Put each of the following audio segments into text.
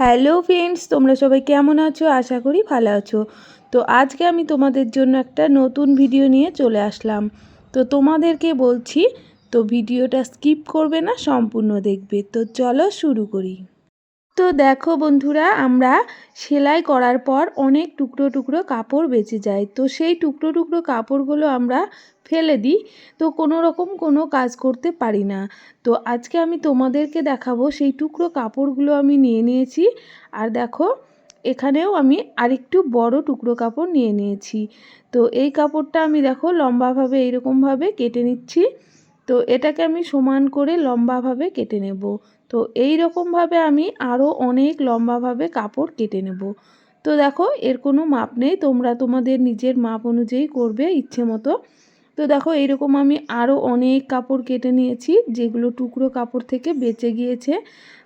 Hello friends, তোমরা সবাই কেমন আছো? আশা করি ভালো আছো। তো আজকে আমি তোমাদের জন্য একটা নতুন ভিডিও নিয়ে চলে আসলাম। তো তোমাদেরকে বলছি, তো ভিডিওটা স্কিপ করবে না, সম্পূর্ণ দেখবে। তো চলো শুরু করি। তো দেখো বন্ধুরা, আমরা সেলাই করার পর অনেক টুকরো টুকরো কাপড় বেঁচে যায়। তো সেই টুকরো টুকরো কাপড়গুলো আমরা ফেলে দিই। তো কোনো রকম কোনো কাজ করতে পারি না। তো আজকে আমি তোমাদেরকে দেখাবো সেই টুকরো কাপড়গুলো আমি নিয়ে নিয়েছি। আর দেখো, এখানেও আমি আরেকটু বড় টুকরো কাপড় নিয়ে নিয়েছি। তো এই কাপড়টা আমি দেখো লম্বাভাবে, এইরকমভাবে কেটে নিচ্ছি। তো এটাকে আমি সমান করে লম্বাভাবে কেটে নেব। তো এই রকমভাবে আমি আরও অনেক লম্বাভাবে কাপড় কেটে নেব। তো দেখো, এর কোনো মাপ নেই, তোমরা তোমাদের নিজের মাপ অনুযায়ী করবে ইচ্ছে মতো। তো দেখো, এইরকম আমি আরও অনেক কাপড় কেটে নিয়েছি, যেগুলো টুকরো কাপড় থেকে বেঁচে গিয়েছে।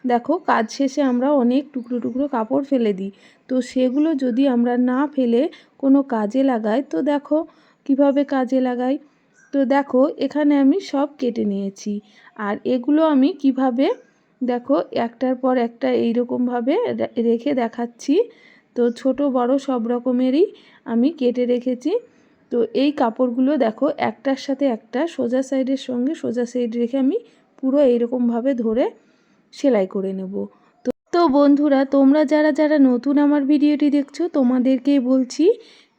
দেখো, কাজ শেষে আমরা অনেক টুকরো টুকরো কাপড় ফেলে দিই। তো সেগুলো যদি আমরা না ফেলে কোনো কাজে লাগাই, তো দেখো কীভাবে কাজে লাগাই? তো দেখো, এখানে আমি সব কেটে নিয়েছি। আর এগুলো আমি কীভাবে, দেখো, একটার পর একটা এইরকমভাবে রেখে দেখাচ্ছি। তো ছোট, বড় সব রকমেরই আমি কেটে রেখেছি। তো এই কাপড়গুলো দেখো, একটার সাথে একটা, সোজা সাইডের সঙ্গে সোজা সাইড রেখে আমি পুরো এইরকমভাবে ধরে সেলাই করে নেব। তো তো বন্ধুরা, তোমরা যারা যারা নতুন আমার ভিডিওটি দেখছ, তোমাদেরকেই বলছি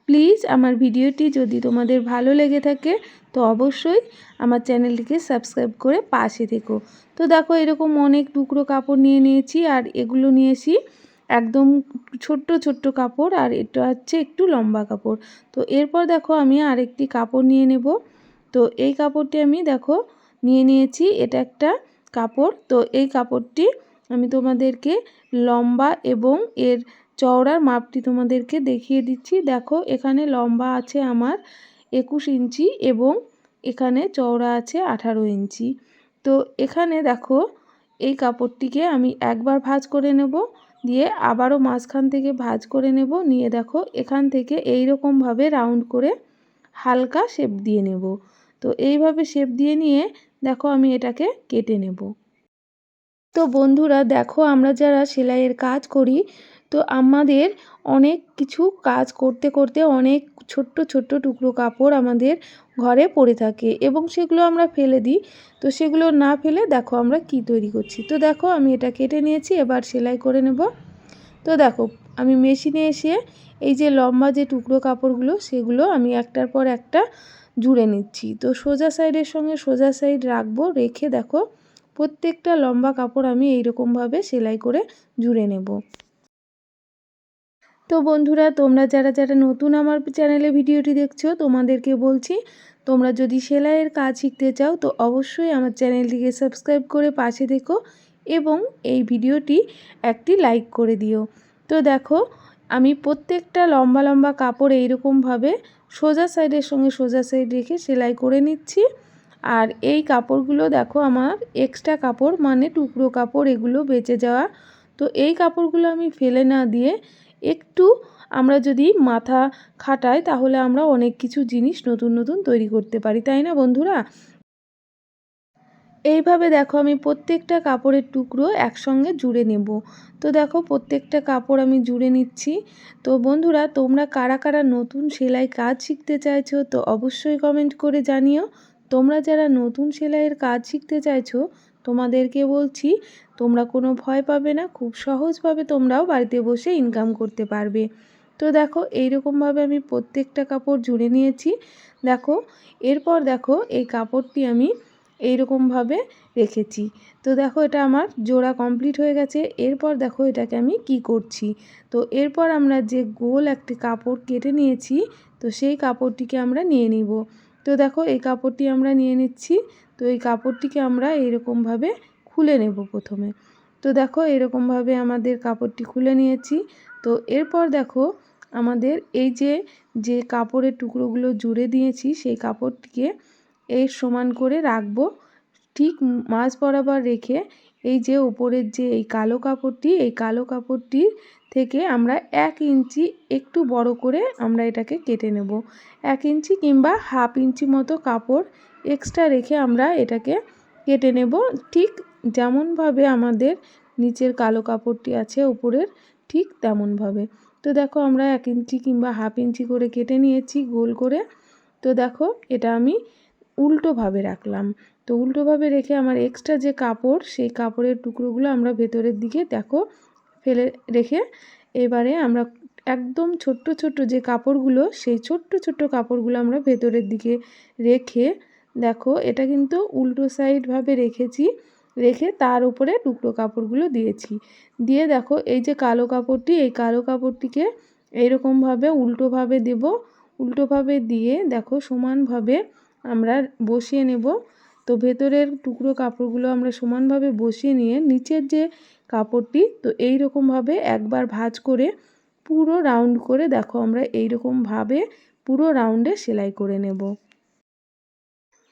প্লিজ আমার ভিডিওটি যদি তোমাদের ভালো লেগে থাকে, তো অবশ্যই আমার চ্যানেলটিকে সাবস্ক্রাইব করে পাশে থেকো। তো দেখো, এরকম অনেক টুকরো কাপড় নিয়ে নিয়েছি, আর এগুলো নিয়েছি একদম ছোট্ট ছোট্ট কাপড়, আর এটা হচ্ছে একটু লম্বা কাপড়। তো এরপর দেখো, আমি আরেকটি কাপড় নিয়ে নেব। তো এই কাপড়টি আমি দেখো, নিয়ে নিয়েছি, এটা একটা কাপড়। তো এই কাপড়টি আমি তোমাদেরকে লম্বা এবং এর চওড়ার মাপটি তোমাদেরকে দেখিয়ে দিচ্ছি। দেখো, এখানে লম্বা আছে আমার একুশ ইঞ্চি এবং এখানে চওড়া আছে আঠারো ইঞ্চি। তো এখানে দেখো, এই কাপড়টিকে আমি একবার ভাঁজ করে নেব, দিয়ে আবারও মাঝখান থেকে ভাঁজ করে নেব, নিয়ে দেখো, এখান থেকে এই রকমভাবে রাউন্ড করে হালকা শেপ দিয়ে নেব। তো এইভাবে শেপ দিয়ে নিয়ে দেখো, আমি এটাকে কেটে নেব। তো বন্ধুরা, দেখো, আমরা যারা সেলাইয়ের কাজ করি তো আমাদের অনেক কিছু কাজ করতে করতে অনেক ছোট্ট ছোট্ট টুকরো কাপড় আমাদের ঘরে পড়ে থাকে এবং সেগুলো আমরা ফেলে দিই। তো সেগুলো না ফেলে দেখো আমরা কি তৈরি করছি। তো দেখো আমি এটা কেটে নিয়েছি, এবার সেলাই করে নেব। তো দেখো আমি মেশিনে এসে এই যে লম্বা যে টুকরো কাপড়গুলো সেগুলো আমি একটার পর একটা জুড়ে নিচ্ছি। তো সোজা সাইডের সঙ্গে সোজা সাইড রাখব, রেখে দেখো প্রত্যেকটা লম্বা কাপড় আমি এইরকমভাবে সেলাই করে জুড়ে নেব। তো বন্ধুরা, তোমরা যারা যারা নতুন আমার চ্যানেলে ভিডিওটি দেখছ, তোমাদেরকে বলছি, তোমরা যদি সেলাইয়ের কাজ শিখতে চাও, তো অবশ্যই আমার চ্যানেলটিকে সাবস্ক্রাইব করে পাশে দেখো এবং এই ভিডিওটি একটি লাইক করে দিও। তো দেখো, আমি প্রত্যেকটা লম্বা লম্বা কাপড় এইরকমভাবে সোজা সাইডের সঙ্গে সোজা সাইড রেখে সেলাই করে নিচ্ছি। আর এই কাপড়গুলো দেখো, আমার এক্সট্রা কাপড় মানে টুকরো কাপড়, এগুলো বেঁচে যাওয়া। তো এই কাপড়গুলো আমি ফেলে না দিয়ে একটু আমরা যদি মাথা খাটাই তাহলে আমরা অনেক কিছু জিনিস নতুন নতুন তৈরি করতে পারি, তাই না বন্ধুরা? এইভাবে দেখো আমি প্রত্যেকটা কাপড়ের টুকরো একসঙ্গে জুড়ে নেব। তো দেখো প্রত্যেকটা কাপড় আমি জুড়ে নিচ্ছি। তো বন্ধুরা, তোমরা কারা কারা নতুন সেলাই কাজ শিখতে চাইছো তো অবশ্যই কমেন্ট করে জানিও। তোমরা যারা নতুন সেলাইয়ের কাজ শিখতে চাইছো তোমাদেরকে বলছি, তোমরা কোনো ভয় পাবে না, খুব সহজভাবে তোমরাও বাড়িতে বসে ইনকাম করতে পারবে। তো দেখো, এইরকমভাবে আমি প্রত্যেকটা কাপড় জুড়ে নিয়েছি। দেখো, এরপর দেখো, এই কাপড়টি আমি এইরকমভাবে রেখেছি। তো দেখো, এটা আমার জোড়া কমপ্লিট হয়ে গেছে। এরপর দেখো, এটাকে আমি কি করছি? তো এরপর আমরা যে গোল একটি কাপড় কেটে নিয়েছি, তো সেই কাপড়টিকে আমরা নিয়ে নিব। তো দেখো, এই কাপড়টি আমরা নিয়ে নিচ্ছি। তো এই কাপড়টিকে আমরা এইরকমভাবে খুলে নেব প্রথমে। তো দেখো এরকমভাবে আমাদের কাপড়টি খুলে নিয়েছি। তো এরপর দেখো আমাদের এই যে যে কাপড়ের টুকরোগুলো জুড়ে দিয়েছি, সেই কাপড়টিকে এর সমান করে রাখব। ঠিক মাঝ বরাবর রেখে এই যে ওপরের যে এই কালো কাপড়টি, এই কালো কাপড়টির থেকে আমরা এক ইঞ্চি একটু বড় করে আমরা এটাকে কেটে নেব। এক ইঞ্চি কিংবা হাফ ইঞ্চি মতো কাপড় এক্সট্রা রেখে আমরা এটাকে কেটে নেব। ঠিক যেমনভাবে আমাদের নিচের কালো কাপড়টি আছে, উপরের ঠিক তেমনভাবে। তো দেখো আমরা এক ইঞ্চি কিংবা হাফ ইঞ্চি করে কেটে নিয়েছি গোল করে। তো দেখো এটা আমি উল্টোভাবে রাখলাম। তো উল্টোভাবে রেখে আমার এক্সট্রা যে কাপড়, সেই কাপড়ের টুকরোগুলো আমরা ভেতরের দিকে দেখো ফেলে রেখে এবারে আমরা একদম ছোট্ট ছোট্ট যে কাপড়গুলো, সেই ছোট্ট ছোট্ট কাপড়গুলো আমরা ভেতরের দিকে রেখে দেখো, এটা কিন্তু উল্টো সাইডভাবে রেখেছি, রেখে তার উপরে টুকরো কাপড়গুলো দিয়েছি। দিয়ে দেখো, এই যে কালো কাপড়টি, এই কালো কাপড়টিকে এইরকমভাবে উল্টোভাবে দেব। উল্টোভাবে দিয়ে দেখো, সমানভাবে আমরা বসিয়ে নেব। তো ভেতরের টুকরো কাপড়গুলো আমরা সমানভাবে বসিয়ে নিয়ে নিচের যে কাপড়টি, তো এই রকমভাবে একবার ভাঁজ করে পুরো রাউন্ড করে দেখো, আমরা এই রকমভাবে পুরো রাউন্ডে সেলাই করে নেব।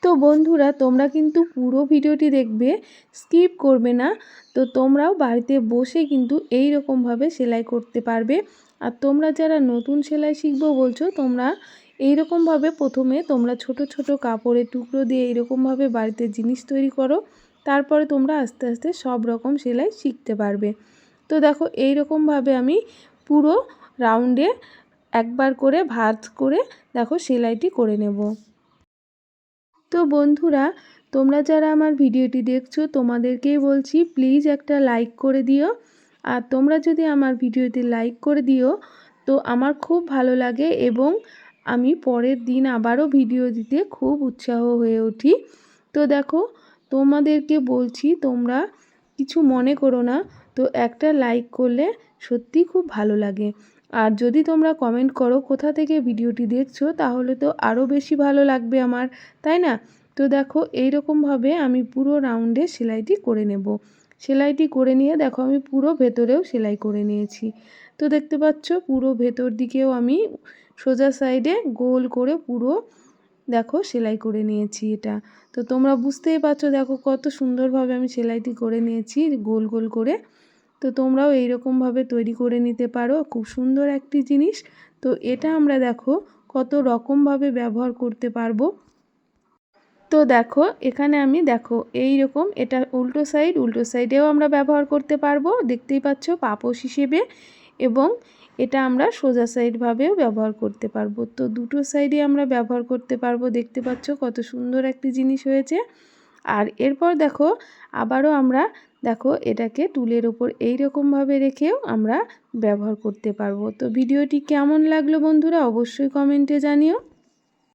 তো বন্ধুরা, তোমরা কিন্তু পুরো ভিডিওটি দেখবে, স্কিপ করবে না। তো তোমরাও বাড়িতে বসে কিন্তু এই রকমভাবে সেলাই করতে পারবে। আর তোমরা যারা নতুন সেলাই শিখব বলছো, তোমরা এই রকমভাবে প্রথমে তোমরা ছোট ছোট কাপড়ের টুকরো দিয়ে এইরকমভাবে বাড়িতে জিনিস তৈরি করো। তারপরে তোমরা আস্তে আস্তে সব রকম সেলাই শিখতে পারবে। তো দেখো এই রকমভাবে আমি পুরো রাউন্ডে একবার করে ভাঁজ করে দেখো সেলাইটি করে নেব। তো বন্ধুরা, তোমরা যারা আমার ভিডিওটি দেখছ, তোমাদেরকেই বলছি প্লিজ একটা লাইক করে দিও। আর তোমরা যদি আমার ভিডিওতে লাইক করে দিও, তো আমার খুব ভালো লাগে এবং আমি পরের দিন আবারও ভিডিও দিতে খুব উৎসাহ হয়ে উঠি। তো দেখো, তোমাদেরকে বলছি, তোমরা কিছু মনে করো না, তো একটা লাইক করলে সত্যি খুব ভালো লাগে। আর যদি তোমরা কমেন্ট করো কোথা থেকে ভিডিওটি দেখছ, তাহলে তো আরও বেশি ভালো লাগবে আমার, তাই না? তো দেখো এই রকমভাবে আমি পুরো রাউন্ডে সেলাইটি করে নেব। সেলাইটি করে নিয়ে দেখো, আমি পুরো ভেতরেও সেলাই করে নিয়েছি। তো দেখতে পাচ্ছ, পুরো ভেতর দিকেও আমি সোজা সাইডে গোল করে পুরো দেখো, সেলাই করে নিয়েছি এটা। তো তোমরা বুঝতেই পারছ, দেখো কত সুন্দরভাবে আমি সেলাইটি করে নিয়েছি, গোল গোল করে। তো তোমরাও এইরকমভাবে তৈরি করে নিতে পারো। খুব সুন্দর একটি জিনিস। তো এটা আমরা দেখো কত রকমভাবে ব্যবহার করতে পারব। তো দেখো, এখানে আমি দেখো এই রকম এটা উল্টো সাইড, উল্টো সাইডেও আমরা ব্যবহার করতে পারব। দেখতেই পাচ্ছ পাপোশ হিসেবে এবং এটা আমরা সোজা সাইডভাবেও ব্যবহার করতে পারব। তো দুটো সাইডে আমরা ব্যবহার করতে পারব। দেখতে পাচ্ছ কত সুন্দর একটি জিনিস হয়েছে। আর এরপর দেখো আবারও আমরা দেখো, এটাকে টুলের ওপর এই রকমভাবে রেখেও আমরা ব্যবহার করতে পারব। তো ভিডিওটি কেমন লাগল বন্ধুরা, অবশ্যই কমেন্টে জানিও।